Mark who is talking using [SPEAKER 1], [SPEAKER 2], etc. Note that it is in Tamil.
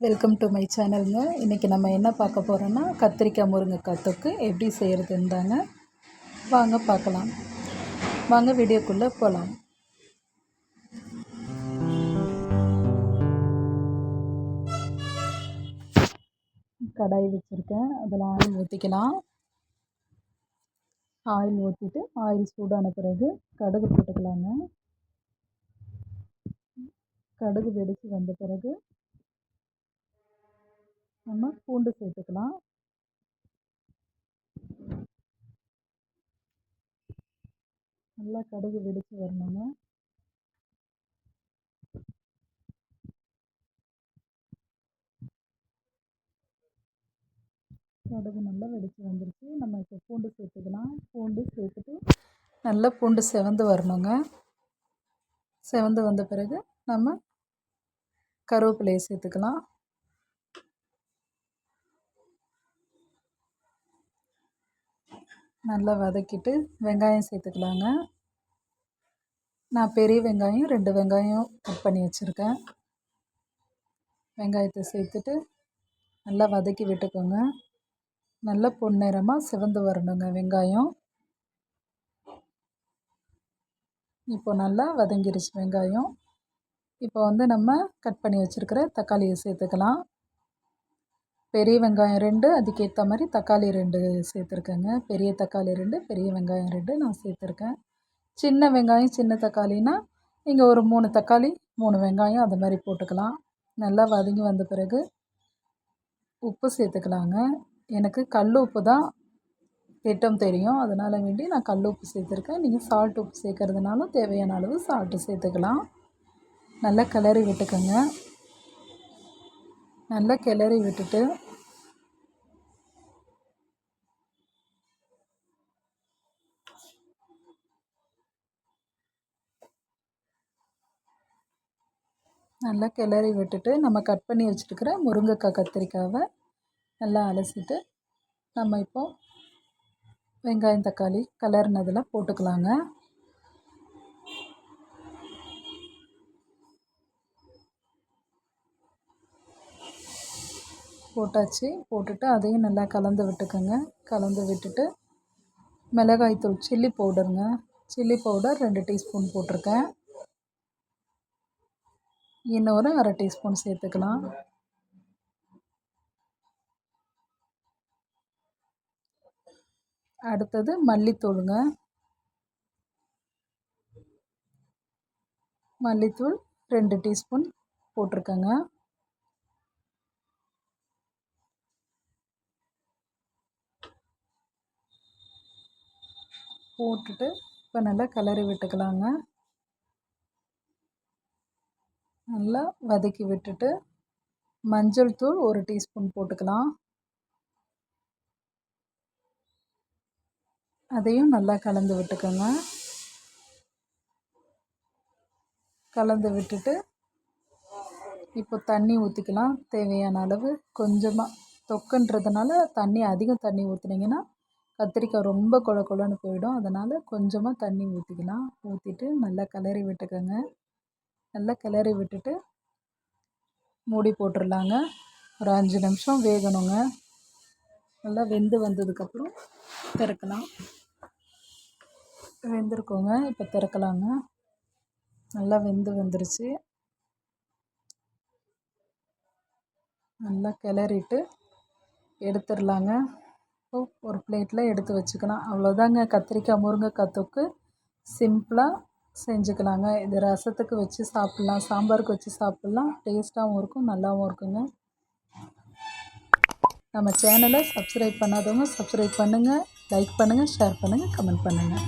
[SPEAKER 1] வெல்கம் டு மை சேனலுங்க இன்றைக்கி நம்ம என்ன பார்க்க போகிறோன்னா கத்திரிக்காய் முருங்கைக்காய் தொக்கு எப்படி செய்கிறதுன்னு தாங்க வாங்க பார்க்கலாம். வாங்க வீடியோக்குள்ளே போகலாம் கடாய் வச்சுருக்கேன். அதில் ஆயில் ஊற்றிக்கலாம் ஆயில் ஊற்றிட்டு ஆயில் சூடான பிறகு கடுகு போட்டுக்கலாங்க. கடுகு வெடித்து வந்த பிறகு நம்ம பூண்டு சேர்த்துக்கலாம். நல்லா கடுகு வெடித்து வரணுங்க. கடுகு நல்லா வெடித்து வந்துருச்சு. நம்ம இப்போ பூண்டு சேர்த்துக்கலாம். பூண்டு சேர்த்துட்டு நல்லா பூண்டு செவந்து வரணுங்க. செவந்து வந்த பிறகு நம்ம கருவேப்பிலையை சேர்த்துக்கலாம். நல்லா வதக்கிட்டு வெங்காயம் சேர்த்துக்கலாங்க. நான் பெரிய வெங்காயம் ரெண்டு வெங்காயம் கட் பண்ணி வச்சுருக்கேன். வெங்காயத்தை சேர்த்துட்டு நல்லா வதக்கி விட்டுக்கோங்க. நல்லா பொன்னிறமாக சிவந்து வரணுங்க வெங்காயம். இப்போ நல்லா வதங்கிருச்சு வெங்காயம். இப்போ வந்து நம்ம கட் பண்ணி வச்சுருக்கிற தக்காளியை சேர்த்துக்கலாம். பெரிய வெங்காயம் ரெண்டு அதுக்கேற்ற மாதிரி தக்காளி ரெண்டு சேர்த்துருக்கேங்க. பெரிய தக்காளி ரெண்டு பெரிய வெங்காயம் ரெண்டு நான் சேர்த்துருக்கேன். சின்ன வெங்காயம் சின்ன தக்காளினா நீங்கள் ஒரு மூணு தக்காளி மூணு வெங்காயம் அது மாதிரி போட்டுக்கலாம். நல்லா வதங்கி வந்த பிறகு உப்பு சேர்த்துக்கலாங்க. எனக்கு கல் உப்பு தான் திட்டம் தெரியும். அதனால் வேண்டி நான் கல் உப்பு சேர்த்துருக்கேன். நீங்கள் சால்ட் உப்பு சேர்க்கறதுனாலும் தேவையான அளவு சால்ட்டு சேர்த்துக்கலாம். நல்லா கிளறி விட்டுக்கோங்க. நல்லா கிளறி விட்டுட்டு நல்லா கிளறி விட்டுட்டு நம்ம கட் பண்ணி வச்சுருக்கிற முருங்கைக்காய் கத்திரிக்காவை நல்லா அலசிட்டு நம்ம இப்போது வெங்காயம் தக்காளி கலர்னதில் போட்டுக்கலாங்க. போட்டாச்சு. போட்டுட்டு அதையும் நல்லா கலந்து விட்டுக்கோங்க. கலந்து விட்டுட்டு மிளகாய்த்தூள் சில்லி பவுடருங்க சில்லி பவுடர் ரெண்டு டீஸ்பூன் போட்டிருக்கேன். இன்னொரு அரை டீஸ்பூன் சேர்த்துக்கலாம். அடுத்தது மல்லித்தூளுங்க. மல்லித்தூள் ரெண்டு டீஸ்பூன் போட்டிருக்கேங்க. போட்டுட்டு இப்போ நல்லா கிளறி விட்டுக்கலாங்க. நல்லா வதக்கி விட்டுட்டு மஞ்சள் தூள் ஒரு டீஸ்பூன் போட்டுக்கலாம். அதையும் நல்லா கலந்து விட்டுக்கோங்க. கலந்து விட்டுட்டு இப்போ தண்ணி ஊற்றிக்கலாம் தேவையான அளவு கொஞ்சமாக தொக்குன்றதுனால தண்ணி அதிகம் தண்ணி ஊற்றுனீங்கன்னா கத்திரிக்காய் ரொம்ப கொழ கொழன்னு போயிடும். அதனால் கொஞ்சமாக தண்ணி ஊற்றிக்கலாம் ஊற்றிட்டு நல்லா கிளறி விட்டுக்கோங்க. நல்லா கிளறி விட்டுட்டு மூடி போட்டுடலாங்க ஒரு அஞ்சு நிமிஷம் வேகணுங்க. நல்லா வெந்து வந்ததுக்கப்புறம் திறக்கலாம். வெந்திருக்கோங்க. இப்போ திறக்கலாங்க. நல்லா வெந்து வந்துருச்சு. நல்லா கிளறிட்டு எடுத்துடலாங்க ஒரு பிளேட்டில் எடுத்து வச்சுக்கலாம் அவ்வளோதாங்க கத்திரிக்காய் முருங்கைக்காய் தொக்கு சிம்பிளாக செஞ்சுக்கலாங்க. இது ரசத்துக்கு வச்சு சாப்பிட்லாம். சாம்பாருக்கு வச்சு சாப்பிட்லாம். டேஸ்ட்டாகவும் இருக்கும் நல்லாவும் இருக்குங்க. நம்ம சேனலை சப்ஸ்கிரைப் பண்ணாதவங்க சப்ஸ்கிரைப் பண்ணுங்கள் லைக் பண்ணுங்கள் ஷேர் பண்ணுங்கள் கமெண்ட் பண்ணுங்கள்